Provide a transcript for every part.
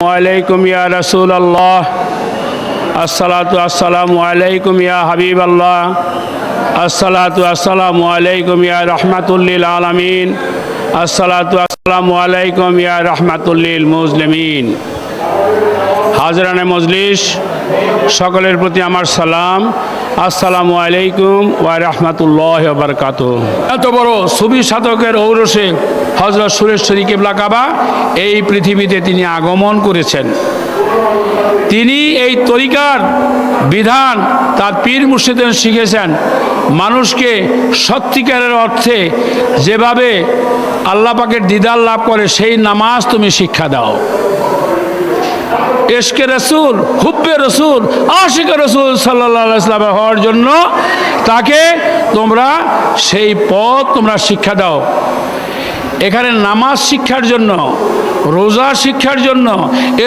আলাইকুম ইয়া রসুল আল্লাহ আসসালাতু আসসালামু আলাইকুম ইয়া হাবিব আল্লাহ আসসালাতু আসসালামু আলাইকুম ইয়া রহমাতুল্লিল আলমিন আসসালাতু আসসালামু আলাইকুম ইয়া রহমাতুল্লিল মুসলিমিন হাজরানে মজলিস সকলের প্রতি আমার সালাম। আসসালামু আলাইকুম ওয়া রহমাতুল্লাহ বারকাত এত বড় সুবি সাধকের ঔরসে হজরত সুরেশ্বরী কেবলা কাবা এই পৃথিবীতে তিনি আগমন করেছেন। তিনি এই তরিকার বিধান তার পীর মুর্শিদের শিখেছেন। মানুষকে সত্যিকারের অর্থে যেভাবে আল্লাহ পাকের দিদার লাভ করে, সেই নামাজ তুমি শিক্ষা দাও। এশকে রসুল, হুব্বে রসুল, আশিকে রসুল ইসলামে হওয়ার জন্য তাকে তোমরা সেই পথ তোমরা শিক্ষা দাও। এখানে নামাজ শিক্ষার জন্য, রোজা শিক্ষার জন্য,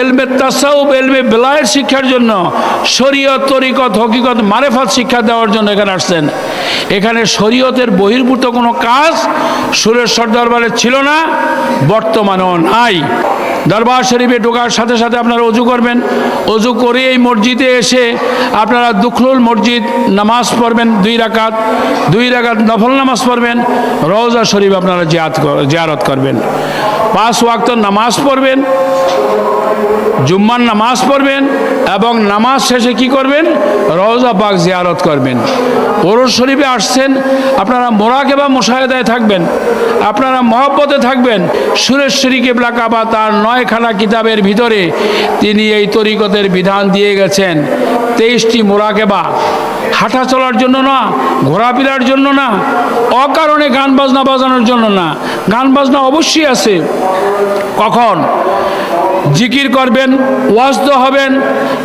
এলমে তাসাউব, এলমে বেলায়ের শিক্ষার জন্য, শরীয়ত, তরিকত, হকিকত, মারেফাত শিক্ষা দেওয়ার জন্য এখানে আসছেন। এখানে শরীয়তের বহির্ভূত কোনো কাজ সুরেশ্বর দরবারে ছিল না, বর্তমানেও নাই। দরবার শরীফে ঢোকার সাথে সাথে আপনারা অজু করবেন। অজু করে এই মসজিদে এসে আপনারা দুখলুল মসজিদ নামাজ পড়বেন দুই রাকাত দুই রাকাত নফল নামাজ পড়বেন, রওজা শরীফ আপনারা জিয়াত জিয়ারত করবেন। পাঁচ ওয়াক্ত নামাজ পড়বেন জুম্মার নামাজ পড়বেন এবং নামাজ শেষে কি করবেন? রওজা পাক জিয়ারত করবেন। ওরস শরীফে আসছেন, আপনারা মোরাকে বা মোশাহেদায় থাকবেন, আপনারা মহব্বতে থাকবেন সুরেশ্বরী কেবলা কাবা তার নয়খানা কিতাবের ভিতরে তিনি এই তরিকতের বিধান দিয়ে গেছেন। তেইশটি মোরাকেবা হাঁটা চলার জন্য না, ঘোরাফেরার জন্য না, অকারণে গান বাজনা বাজানোর জন্য না। গান বাজনা অবশ্যই আছে। কখন? জিকির করবেন ওয়াজদ হবেন।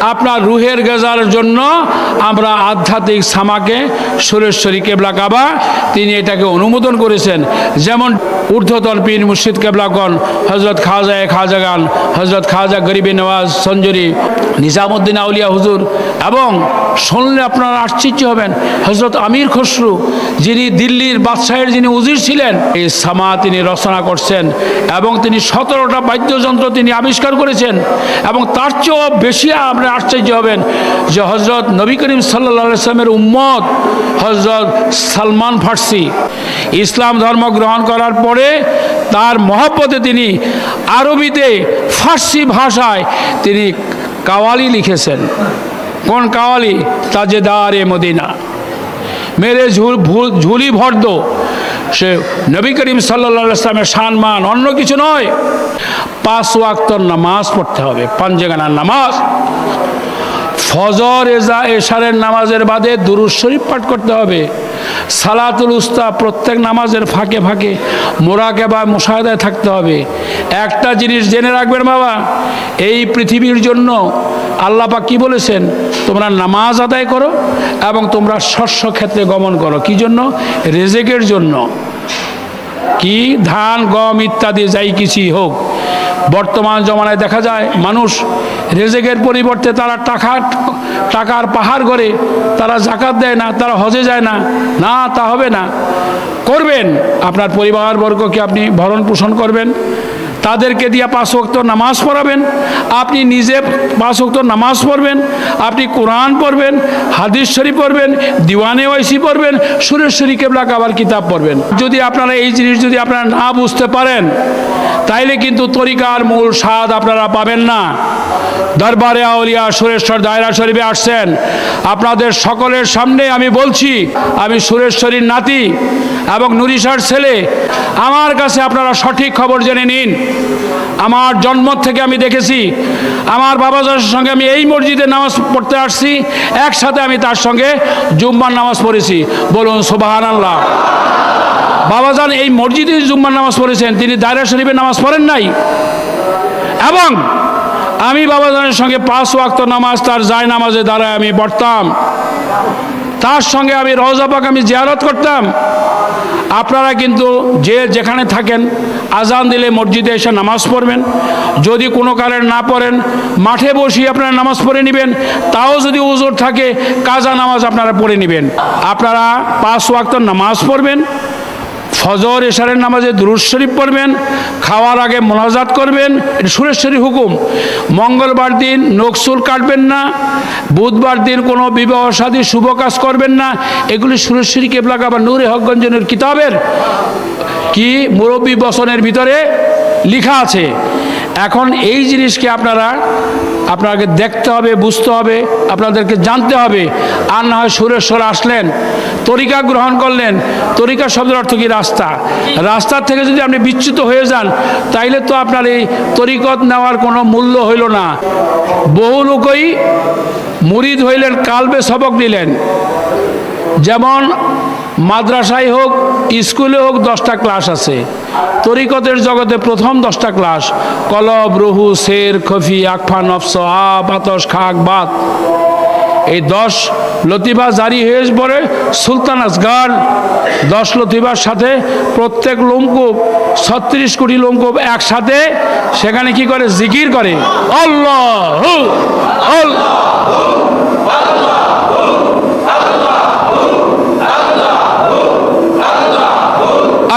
আপনার রুহের গেজার জন্য আমরা আধ্যাত্মিক সামাকে, সুরেশ্বরী কেবলা কাবা, তিনি এটাকে অনুমোদন করেছেন। যেমন ঊর্ধ্বতন পীর মুর্শিদ কেবলাগণ হজরত খাজা খাজাগান হজরত খাজা গরিবী নওয়াজ, সঞ্জরি নিজামুদ্দিন আউলিয়া হুজুর এবং শুনলে আপনারা আশ্চর্য হবেন। হজরত আমির খসরু যিনি দিল্লির বাদশাহের যিনি উজির ছিলেন, এই সামা তিনি রচনা করছেন এবং তিনি সতেরোটা বাদ্যযন্ত্র তিনি আবিষ্কার করেছেন এবং তার চেয়েও বেশি আপনি আশ্চর্য হবেন যে হজরত নবী করিম সাল্লা সাল্লামের উম্মত হজরত সালমান ফার্সি। ইসলাম ধর্ম গ্রহণ করার পরে তার মহব্বতে তিনি আরবিতে ফার্সি ভাষায় তিনি কাওয়ালি লিখেছেন। কোন কাওয়ালি? তাজেদার এ মদিনা। মেরে ঝুল ঝুলি ভর্দ। সে নবী করিম সাল্লা ইসলামের অন্য কিছু নয়। পাঁচ ওয়াক্তর নামাজ পড়তে হবে পাঞ্জেগানার নামাজ। ফজর, এজা, এশারের নামাজের বাদে দুরুজ শরীফ পাঠ করতে হবে। সালাতুল উস্তা প্রত্যেক নামাজের ফাঁকে ফাঁকে মোরাকে বা মুশাহেদায় থাকতে হবে। একটা জিনিস জেনে রাখবেন বাবা, এই পৃথিবীর জন্য আল্লাহ পাক কি বলেছেন? তোমরা নামাজ আদায় করো এবং তোমরা শস্য ক্ষেত্রে গমন করো। কি জন্য? রেজেকের জন্য। কি? ধান, গম ইত্যাদি যাই কিছুই হোক। বর্তমান জমানায় দেখা যায়, মানুষ রেজেকের পরিবর্তে তারা টাকা, টাকার পাহাড় করে তারা জাকাত দেয় না, তারা হজে যায় না। না, তা হবে না। করবেন। আপনার পরিবারবর্গকে আপনি ভরণ পোষণ করবেন। তাদেরকে দিয়ে পাঁচ ওয়াক্ত নামাজ পড়াবেন। আপনি নিজে পাঁচ ওয়াক্ত নামাজ পড়বেন, আপনি কোরআন পড়বেন, হাদিস শরীফ পড়বেন, দিওয়ানে ওয়াইসি পড়বেন সুরেশ্বরী কেবলা কাবার কিতাব পড়বেন। যদি আপনারা এই জিনিস যদি আপনারা না বুঝতে পারেন, তাইলে কিন্তু তরিকার মূল স্বাদ আপনারা পাবেন না। দরবারে আউলিয়া সুরেশ্বর দায়রা শরীফে আসছেন। আপনাদের সকলের সামনে আমি বলছি, আমি সুরেশ্বরীর নাতি এবং নুরিশার ছেলে। আমার কাছে আপনারা সঠিক খবর জেনে নিন। আমার জন্ম থেকে আমি দেখেছি, আমার বাবা যার সঙ্গে আমি এই মসজিদে নামাজ পড়তে আসছি, একসাথে আমি তার সঙ্গে জুম্মার নামাজ পড়েছি। বলুন সোবাহান আল্লাহ বাবাজান এই মসজিদে জুম্মার নামাজ পড়েছেন, তিনি দায়রা শরীফে নামাজ পড়েন নাই। এবং আমি বাবাজানের সঙ্গে পাঁচ ওয়াক্ত নামাজ, তার যায় নামাজে দ্বারায় আমি পড়তাম। তার সঙ্গে আমি রওজাপাক আমি জিয়ারত করতাম। আপনারা কিন্তু যে যেখানে থাকেন, আজান দিলে মসজিদে এসে নামাজ পড়বেন। যদি কোনো কারণে না পড়েন, মাঠে বসিয়ে আপনারা নামাজ পড়ে নেবেন। তাও যদি উজোর থাকে, কাজা নামাজ আপনারা পড়ে নেবেন। আপনারা পাঁচ ওয়াক্ত নামাজ পড়বেন। ফজর, এশারের নামাজে দুরুদ শরীফ পড়বেন, খাওয়ার আগে মোনাজাত করবেন, এটা সুরেশ্বরী হুকুম। মঙ্গলবার দিন নকসুল কাটবেন না, বুধবার দিন কোনো বিবাহ, সাদী, শুভ কাজ করবেন না, এগুলি সুরেশ্বরী কেবলাকা বা নূরে হকগঞ্জনের কিতাবের। কি? মুরব্বী বসনের ভিতরে লেখা আছে। এখন এই জিনিসকে আপনারা আপনাকে দেখতে হবে, বুঝতে হবে, আপনাদেরকে জানতে হবে। আর না হয় সুরেশ্বর আসলেন, তরিকা গ্রহণ করলেন, তরিকা শব্দের অর্থ কি রাস্তা? রাস্তা থেকে যদি আপনি বিচ্যুত হয়ে যান, তাইলে তো আপনার এই তরিকত নেওয়ার কোনো মূল্য হইল না। বহু লোকই মুরিদ হইলেন, কালবে সবক দিলেন। যেমন মাদ্রাসায় হোক, স্কুলে হোক দশটা ক্লাস আছে। তরিকতের জগতে প্রথম দশটা ক্লাস, কলব, রুহু শের খফি, আকফা, নফস আ বাতস খাক, বাত। এই দশ লতিফা জারি হয়ে পরে সুলতান আসগার। দশ লতিফার সাথে প্রত্যেক লোমকূপ, ছত্রিশ কোটি লোমকূপ একসাথে সেখানে কি করে? জিকির করে। আল্লাহ আল্লাহ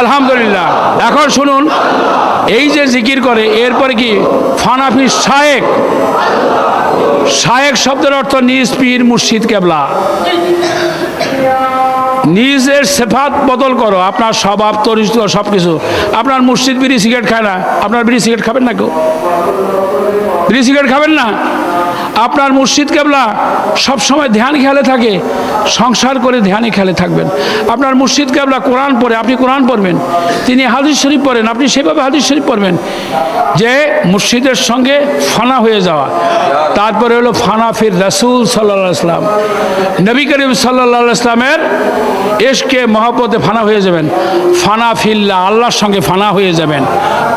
আলহামদুলিল্লাহ এখন শুনুন, এই যে জিকির করে, এরপরে কি? ফানাফি শায়েক। শায়েক শব্দের অর্থ নিজ পীর মুর্শিদ কেবলা। নিজের সেফাত বদল করো। আপনার স্বভাব তরিস্ত সব কিছু আপনার মুর্শিদ বিড়ি সিগারেট খায় না। আপনার বিড়ি সিগারেট খাবেন না কেউ? বিড়ি সিগারেট খাবেন না? আপনার মুর্শিদ কেবলা সব সময় ধ্যান খেয়ালে থাকে, সংসার করে ধ্যানে খেলে থাকবেন। আপনার মুর্শিদ কেবলা কোরআন পড়ে, আপনি কোরআন পড়বেন। তিনি হাদিস শরীফ পড়েন, আপনি সেভাবে হাদিস শরীফ পড়বেন। যে মুর্শিদের সঙ্গে ফানা হয়ে যাওয়া। তারপরে হলো ফানা ফির রাসুল সাল্লাহ ইসলাম নবী করিম সাল্লাহ ইসলামের এসকে মহাপতে ফানা হয়ে যাবেন। ফানা ফিল্লা, আল্লাহর সঙ্গে ফানা হয়ে যাবেন।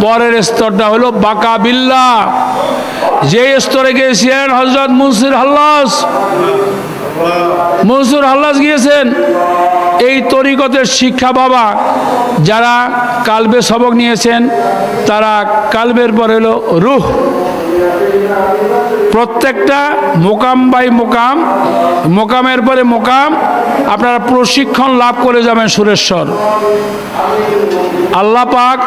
পরের স্তরটা হলো বাকা বিল্লা। যে স্তরে গিয়েছিলেন হজরত মুনসির হাল্লাস। মনসুর হাল্লাস গিয়েছেন। এই তরিকতের শিক্ষা বাবা, যারা কালবে সবক নিয়েছেন, তারা কালবের পর হলো রুহ। প্রত্যেকটা মোকাম বাই মোকাম, মোকামের পরে মোকাম, আপনারা প্রশিক্ষণ লাভ করে যাবেন সুরেশ্বর। আল্লাহ পাক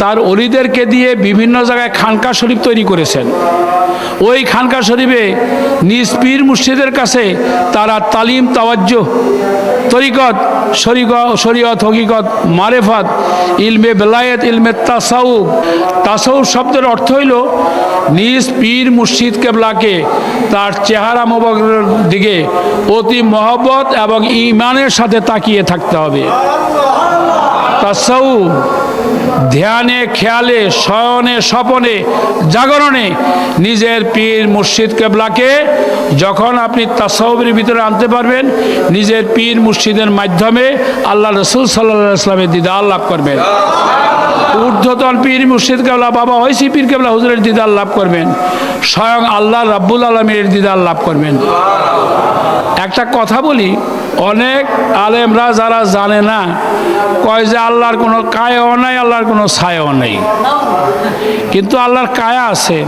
তার অলিদেরকে দিয়ে বিভিন্ন জায়গায় খানকা শরীফ তৈরি করেছেন। ওই খানকা শরীফে নিজ পীর মুর্শিদের কাছে তারা তালিম তাওয়াজ্য তরিকত, শরিক, শরীয়ত, হকিকত, মারেফাত, ইলমে বেলায়েত, ইলমে তাসাউ তাসাউব শব্দের অর্থ হইল নিজ পীর মুর্শিদ কেবলাকে তার চেহারা মোবারকের দিকে অতি মহব্বত এবং ইমানের সাথে তাকিয়ে থাকতে হবে। তাসাউব ধ্যানে, খেয়ালে, শয়নে, স্বপনে, জাগরণে নিজের পীর মুর্শিদ কেবলাকে যখন আপনি তাসাউবের ভিতরে আনতে পারবেন, নিজের পীর মুর্শিদের মাধ্যমে আল্লাহ রসুল সাল্লাহ ইসলামের দিদার লাভ করবেন। ঊর্ধ্বতন পীর মুর্শিদ কেবলা বাবা হয়েছি, পীর কেবলা হুজুরের দিদার লাভ করবেন। স্বয়ং আল্লাহ রাব্বুল আলমীর দিদার লাভ করবেন। একটা কথা বলি অনেক আলেমরা যারা জানে না, কয় যে আল্লাহর কোনো কায়াও নাই, আল্লাহর কোনো ছায়াও নেই। কিন্তু আল্লাহর কায়া আছে।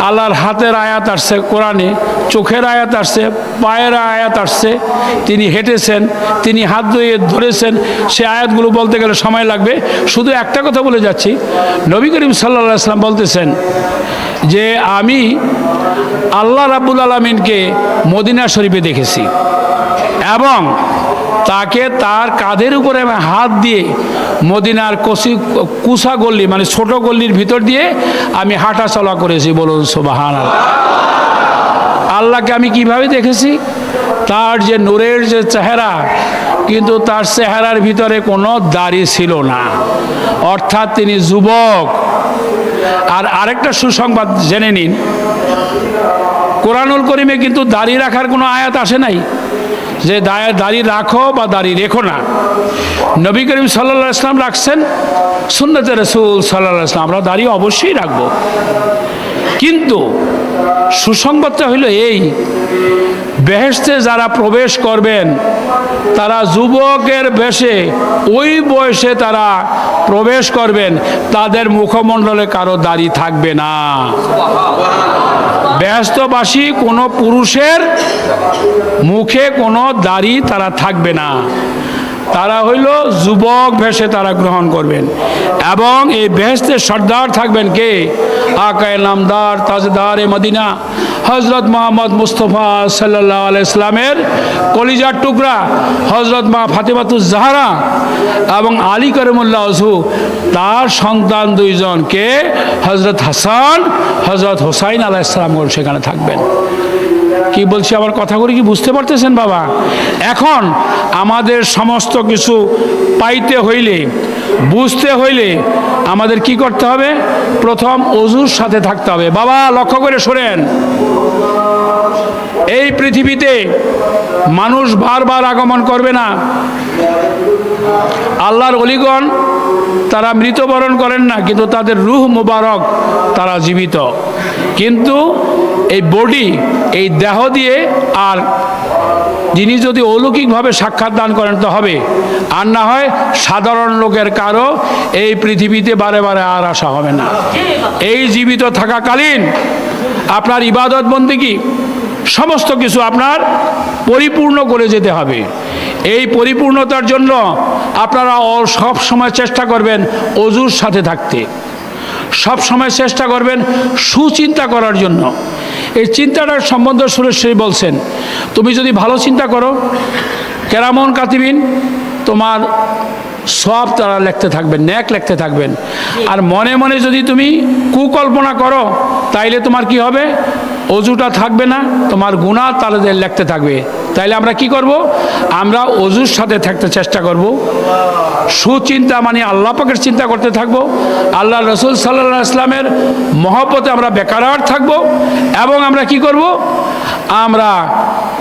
আল্লাহর হাতের আয়াত আসছে কোরআনে, চোখের আয়াত আসছে, পায়ের আয়াত আসছে। তিনি হেঁটেছেন, তিনি হাত ধুয়ে ধরেছেন। সে আয়াতগুলো বলতে গেলে সময় লাগবে। শুধু একটা কথা বলে যাচ্ছি। নবী করিম সাল্লা সাল্লাম বলতেছেন যে, আমি আল্লাহ রাব্বুল আলমিনকে মদিনা শরীফে দেখেছি। এবং তাকে তার কাঁধের উপরে হাত দিয়ে মদিনার কষি কুসা গল্লি মানে ছোট গল্লির ভিতর দিয়ে আমি হাঁটা চলা করেছি বলুন সোবাহান আল্লাহকে আমি কীভাবে দেখেছি? তার যে নূরের যে চেহারা, কিন্তু তার চেহারার ভিতরে কোনো দাড়ি ছিল না। অর্থাৎ তিনি যুবক। আর আরেকটা সুসংবাদ জেনে নিন। কোরআনুল করিমে কিন্তু দাড়ি রাখার কোনো আয়াত আসে নাই? যে দাড়ি রাখো বা দাড়ি রেখো না। নবী করিম সাল্লা ইসলাম রাখছেন সুন্নতে রসুল সাল্লাহ ইসলাম আমরা দাড়ি অবশ্যই রাখব। কিন্তু সুসংবাদটা হইল এই বেহেস্তে যারা প্রবেশ করবেন, তারা যুবকের বেশে, ওই বয়সে তারা প্রবেশ করবেন, তাদের মুখমণ্ডলে কারও দাড়ি থাকবে না। ব্যস্তবাসী কোনো পুরুষের মুখে কোনো দাড়ি তারা থাকবে না। তারা হইল যুবক ভেসে তারা গ্রহণ করবেন। এবং এই বেহেস্তের সর্দার থাকবেন কে? আকায় নামদার, তাজদার এ মদিনা। হজরত মোহাম্মদ মুস্তফা সাল্লাহ ইসলামের কলিজার টুকরা হজরত মা ফাতেমাতুজ জাহারা এবং আলী করিমুল্লাহ হজু, তার সন্তান দুইজন কে? হজরত হাসান হজরত হোসাইন আলাহ ইসলাম সেখানে থাকবেন। কি বলছি আমার কথাগুলি কি বুঝতে পারতেছেন বাবা? এখন আমাদের সমস্ত কিছু পাইতে হইলে, বুঝতে হইলে আমাদের কি করতে হবে? প্রথম অজুর সাথে থাকতে হবে। বাবা, লক্ষ্য করে শোনেন। এই পৃথিবীতে মানুষ বারবার আগমন করবে না। আল্লাহর অলিগণ তারা মৃত্যুবরণ করেন না, কিন্তু তাদের রুহ মুবারক তারা জীবিত। কিন্তু এই বডি এই দেহ দিয়ে আর যিনি যদি অলৌকিকভাবে সাক্ষাৎ দান করেন তো হবে। আর না হয় সাধারণ লোকের কারও এই পৃথিবীতে বারে বারে আর আসা হবে না। এই জীবিত থাকাকালীন আপনার ইবাদত বন্দিগি সমস্ত কিছু আপনার পরিপূর্ণ করে যেতে হবে। এই পরিপূর্ণতার জন্য আপনারা সব সময় চেষ্টা করবেন অজুর সাথে থাকতে। সব সময় চেষ্টা করবেন সুচিন্তা করার জন্য। এই চিন্তাটার সম্বন্ধ সুরেশ্বরী বলছেন, তুমি যদি ভালো চিন্তা করো, কেরামন কাতিবিন, তোমার সব তারা লিখতে থাকবেন, ন্যাক লিখতে থাকবেন। আর মনে মনে যদি তুমি কুকল্পনা করো, তাইলে তোমার কি হবে? অজুটা থাকবে না, তোমার গুণা তাদের লিখতে থাকবে। তাইলে আমরা কি করব? আমরা অজুর সাথে থাকতে চেষ্টা করব। সুচিন্তা মানে আল্লাহ পাকের চিন্তা করতে থাকব। আল্লাহ রসুল সাল্লাহ ইসলামের মহব্বতে আমরা বেকারার থাকব এবং আমরা কি করব? আমরা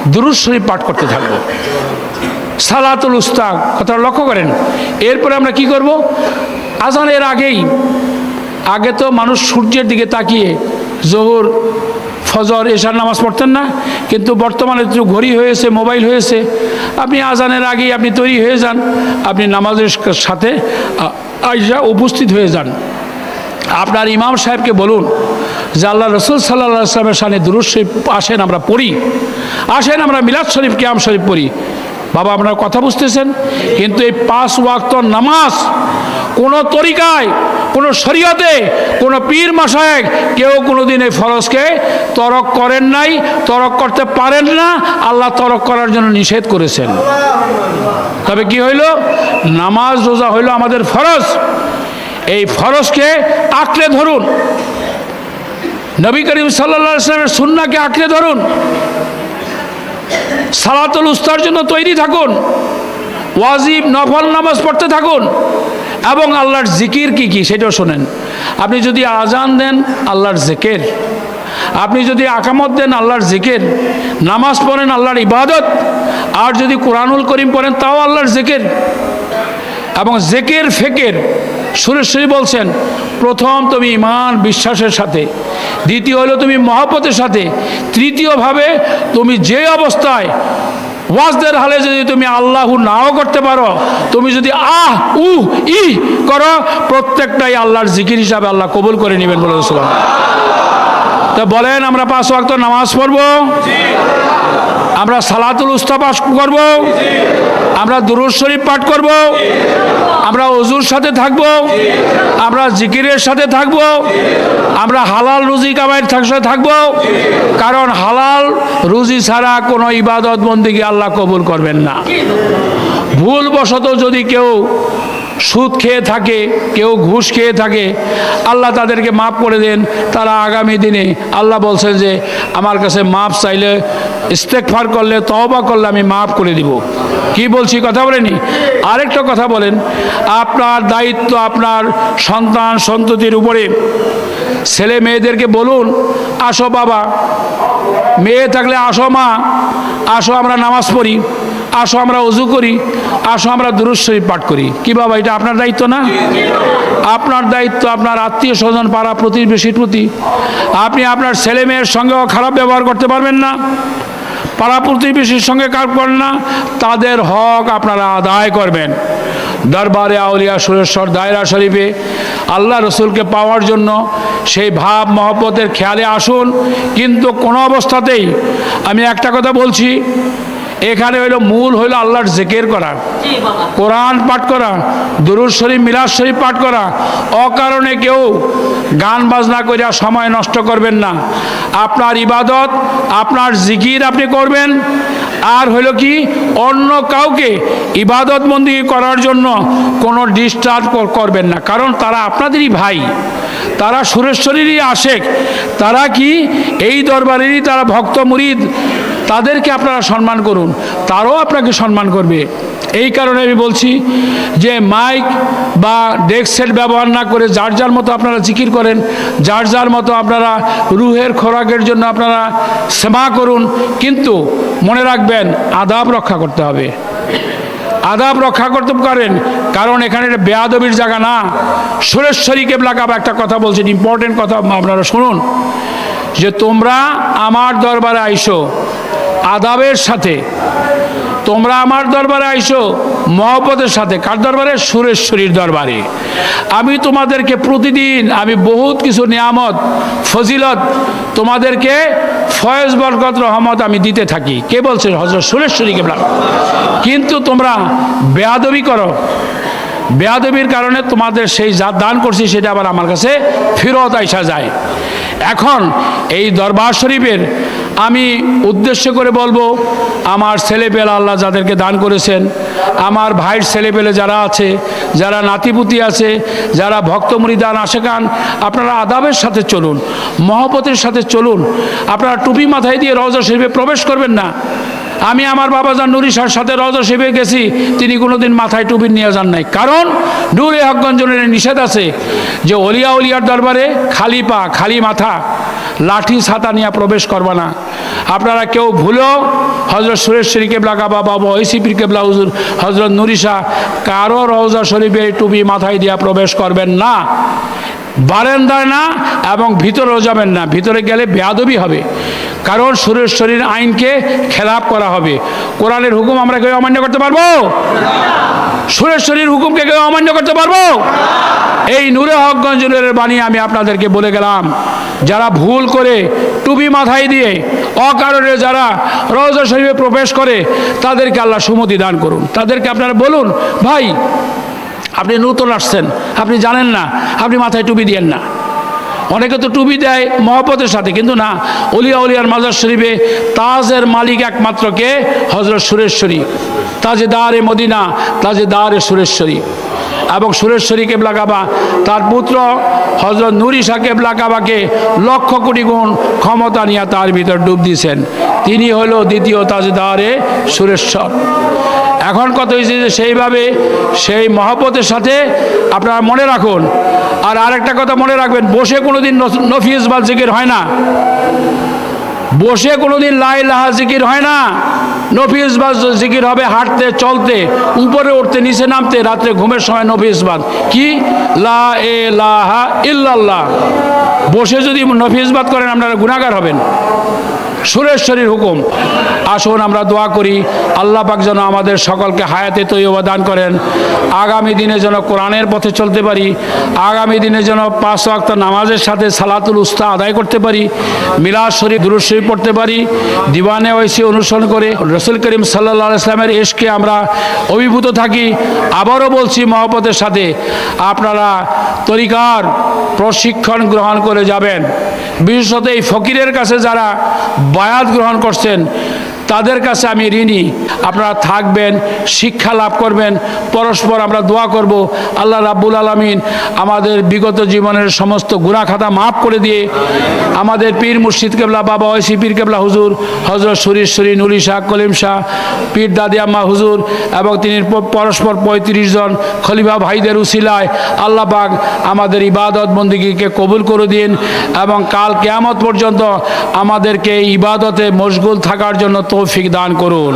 দুরুদ শরীফ পাঠ করতে থাকব। সালাতুল উস্তাক কথাটা লক্ষ্য করেন। এরপরে আমরা কি করব? আজানের আগেই, আগে তো মানুষ সূর্যের দিকে তাকিয়ে জোহর, ফজর, এশার নামাজ পড়তেন না। কিন্তু বর্তমানে যে ঘড়ি হয়েছে, মোবাইল হয়েছে। আপনি আজানের আগেই আপনি তৈরি হয়ে যান। আপনি নামাজের সাথে আইসা উপস্থিত হয়ে যান। আপনার ইমাম সাহেবকে বলুন যে আল্লাহ রসুল সাল্লাহ আসলামের সামনে দুরুদ শরীফ আসেন, আমরা পড়ি। আসেন, আমরা মিলাদ শরীফ, কিয়াম শরীফ পড়ি। বাবা আপনার কথা বুঝতেছেন? কিন্তু এই পাঁচ ওয়াক্ত নামাজ কোন তরিকায়, কোনো শরীয়তে, কোনো পীর মাসায়েক কেউ কোনোদিন এই ফরজকে তরক করেন নাই, তরক করতে পারেন না, আল্লাহ তরক করার জন্য নিষেধ করেছেন। তবে কি হইল? নামাজ রোজা হইল আমাদের ফরজ। এই ফরজকে আঁকড়ে ধরুন। নবী করিম সাল্লা ইসলামের সুন্নাকে আঁকড়ে ধরুন। সালাতুল উস্তার জন্য তৈরি থাকুন। ওয়াজিব, নফল নামাজ পড়তে থাকুন। এবং আল্লাহর জিকির কি কি সেটাও শোনেন। আপনি যদি আজান দেন, আল্লাহর জিকির। আপনি যদি আকামত দেন, আল্লাহর জিকির। নামাজ পড়েন, আল্লাহর ইবাদত। আর যদি কোরআনুল করিম পড়েন, তাও আল্লাহর জিকির। এবং জেকের, ফেকের সুরেশ্বরী বলছেন, প্রথম তুমি ইমান বিশ্বাসের সাথে, দ্বিতীয় হলো তুমি মহাপতের সাথে, তৃতীয়ভাবে তুমি যে অবস্থায় ওয়াজদের হালে যদি তুমি আল্লাহ নাও করতে পারো, তুমি যদি আহ উ ই করো, প্রত্যেকটাই আল্লাহর জিকির হিসাবে আল্লাহ কবুল করে নেবেন বলে তো বলেন, আমরা পাঁচ ওয়াক্ত নামাজ পড়ব। আমরা সালাতুল উস্তা পাঠ করব। আমরা দুরুদ শরীফ পাঠ করব। আমরা অজুর সাথে থাকব। আমরা জিকিরের সাথে থাকব। আমরা হালাল রুজি কামাইয়ের সাথে থাকব। কারণ হালাল রুজি ছাড়া কোনো ইবাদত বন্দিকে আল্লাহ কবুল করবেন না। ভুলবশত যদি কেউ সুদ খেয়ে থাকে, কেউ ঘুষ খেয়ে থাকে, আল্লাহ তাদেরকে মাফ করে দেন। তারা আগামী দিনে আল্লাহ বলছেন যে, আমার কাছে মাফ চাইলে ইস্তেকফার করলে, তওবা করলে আমি মাফ করে দিব। কি বলছি কথা বলেনি? আরেকটা কথা বলেন, আপনার দায়িত্ব আপনার সন্তান সন্ততির উপরে। ছেলে মেয়েদেরকে বলুন, আসো বাবা, মেয়ে থাকলে আসো মা, আসো আমরা নামাজ পড়ি। আসো, আমরা অজু করি। আসো, আমরা দুরুদ শরীফ পাঠ করি। কি বাবা, এটা আপনার দায়িত্ব না? আপনার দায়িত্ব আপনার আত্মীয় স্বজন পাড়া প্রতিবেশীর প্রতি। আপনি আপনার ছেলে মেয়ের সঙ্গেও খারাপ ব্যবহার করতে পারবেন না। পাড়া প্রতিবেশীর সঙ্গে কাজ করেন না। তাদের হক আপনারা আদায় করবেন। দরবারে আউলিয়া সুরেশ্বর দায়রা শরীফে আল্লাহ রসুলকে পাওয়ার জন্য সেই ভাব, মহব্বতের খেয়ালে আসুন। কিন্তু কোনো অবস্থাতেই আমি একটা কথা বলছি এখানে হইল মূল হইল আল্লাহর জেকের করা। কোরআন পাঠ করা দুরুদ শরীফ মিলাদ শরীফ পাঠ করা। অকারণে কেউ গান বাজনা করিয়া সময় নষ্ট করবেন না। আপনার ইবাদত আপনার জিকির আপনি করবেন। আর হলো কি অন্য কাউকে ইবাদত বন্দি করার জন্য কোনো ডিস্টার্ব করবেন না। কারণ তারা আপনাদেরই ভাই। তারা সুরেশ্বরীরই আশেক। তারা কি এই দরবারেরই তারা ভক্ত মুরিদ। তাদেরকে আপনারা সম্মান করুন, তারাও আপনাকে সম্মান করবে। এই কারণে আমি বলছি যে মাইক বা ডেস্ক সেট ব্যবহার না করে যার যার মতো আপনারা জিকির করেন, যার যার মতো আপনারা রুহের খোরাকের জন্য আপনারা সেবা করুন, কিন্তু মনে রাখবেন আদাব রক্ষা করতে হবে। আদাব রক্ষা করতে পারেন, কারণ এখানে এটা বেয়াদবির জায়গা না। সুরেশ্বরী কেবলা কাবা একটা কথা বলছেন ইম্পর্টেন্ট কথা আপনারা শুনুন। যে তোমরা আমার দরবারে আইসো আদাবের সাথে। তোমরা আমার দরবারে আইসো, মহব্বতের সাথে। কার দরবারে? সুরেশ্বরীর দরবারে। আমি তোমাদেরকে প্রতিদিন, আমি বহুত কিছু নিয়ামত, ফজিলত তোমাদেরকে ফয়েজ বরকত, রহমত আমি দিতে থাকি। কে বলছে? হজরত সুরেশ্বরী কেবলা। কিন্তু তোমরা বেয়াদবি করো। বেয়াদবির কারণে তোমাদের সেই যা দান করছি, সেটা আবার আমার কাছে ফেরত আইসা যায়। এখন এই দরবার শরীফের আমি উদ্দেশ্য করে বলব, আমার ছেলেপেলে আল্লাহ যাদেরকে দান করেছেন, আমার ভাইয়ের ছেলেপেলে যারা আছে, যারা নাতিপুতি আছে, যারা ভক্ত মুরিদান, আশেকান, আপনারা আদাবের সাথে চলুন, মহব্বতের সাথে চলুন, আপনারা টুপি মাথায় দিয়ে রওজা শরীফে প্রবেশ করবেন না। আমি আমার বাবাজান নুরি শাহর সাথে শিবে গেছি, তিনি কোনোদিন মাথায় টুপি নিয়ে যান নাই। কারণ নূরে হকগঞ্জনের নিষেধ আছে যে অলিয়া অলিয়ার দরবারে খালি পা, খালি মাথা, লাঠি, ছাতা নিয়ে প্রবেশ করবা না। আপনারা কেউ ভুলেও হজরত সুরেশ সুরেশ্বরী কেবলা কাবা বাবা ঐসিপির কেবলা হুজুর হজরত নুরিশা কারও রওজা শরীফে টুপি মাথায় দিয়া প্রবেশ করবেন না। বারেন্দায় না এবং ভিতরেও যাবেন না। ভিতরে গেলে বেয়াদবি হবে। কারণ সুরেশ্বরীর আইনকে খেলাপ করা হবে। কোরআনের হুকুম আমরা কেউ অমান্য করতে পারব? সুরেশ্বরীর হুকুমকে কেউ অমান্য করতে পারব? এই নূরে হকগঞ্জের বাণী আমি আপনাদেরকে বলে গেলাম। যারা ভুল করে টুপি মাথায় দিয়ে, অকারণে যারা রওজা শরীফে প্রবেশ করে, তাদেরকে আল্লাহ সুমতি দান করুন। তাদেরকে আপনারা বলুন, ভাই আপনি নূতন আসছেন। আপনি জানেন না, আপনি মাথায় টুপি দিয়েন না। অনেকে তো টুপি দেয় মহব্বতের সাথে, কিন্তু না, অলিয়া অলিয়ার মাজার শরীফে তাজের মালিক একমাত্র কে? হজরত সুরেশ্বরী। তাজে দারে মদিনা, তাজে দারে সুরেশ্বরী। এবং সুরেশ্বরী কেবলা কাবা, তার পুত্র হজরত নুরি শাহ কেবলা কাবাকে লক্ষ কোটি গুণ ক্ষমতা নিয়ে তার ভিতর ডুব দিয়েছেন। তিনি হলো দ্বিতীয় তাজদারে সুরেশ্বর। এখন কত হয়েছে যে সেইভাবে সেই মহব্বতের সাথে আপনারা মনে রাখুন। আর আরেকটা কথা মনে রাখবেন, বসে কোনোদিন নফ- নফিস বা জিকির হয় না। বসে কোনোদিন লাই লাহা জিকির হয় না। নফিস বাদ জিকির হবে হাঁটতে, চলতে, উপরে উঠতে, নিচে নামতে, রাত্রে ঘুমের সময় নফিস বাদ কি? লা এ লাহা ইল্লাল্লাহ। বসে যদি নফিস বাদ করেন, আপনারা গুণাগার হবেন। সুরেশ্বরীর হুকুম। আসুন আমরা দোয়া করি, আল্লাহ পাক যেন আমাদের সকলকে হায়াতে তৈবা দান করেন। আগামী দিনে যেন কোরআনের পথে চলতে পারি, আগামী দিনে যেন পাঁচ ওয়াক্ত নামাজের সাথে সালাতুল উস্তা আদায় করতে পারি, মিলাদ শরীফ, দুরুদ শরীফ পড়তে পারি, দিওয়ানে ঐসি অনুসরণ করে রসুল করিম সাল্লা ইসলামের এশকে আমরা অভিভূত থাকি। আবারও বলছি মহব্বতের সাথে, আপনারা তরিকার প্রশিক্ষণ গ্রহণ করে যাবেন। বিশেষত এই ফকিরের কাছে যারা বায়াত গ্রহণ করছেন। তাদের কাছে আমি ঋণী। আপনারা থাকবেন, শিক্ষা লাভ করবেন, পরস্পর আমরা দোয়া করব। আল্লাহ রাব্বুল আলমিন আমাদের বিগত জীবনের সমস্ত গুণা খাতা মাফ করে দিয়ে আমাদের পীর মুর্শিদ কেবলা বাবা ঐসি পীর কেবলা হুজুর হজরত শরীশ্বরী নুরি শাহ, কলিম শাহ, পীর দাদি আম্মা হুজুর এবং তিনি পরস্পর পঁয়ত্রিশ জন খলিফা ভাইদের উসিলায় আল্লাহ পাক আমাদের ইবাদত বন্দিগিকে কবুল করে দিন এবং কাল কেয়ামত পর্যন্ত আমাদেরকে ইবাদতে মশগুল থাকার জন্য তৌফিক দান করুন।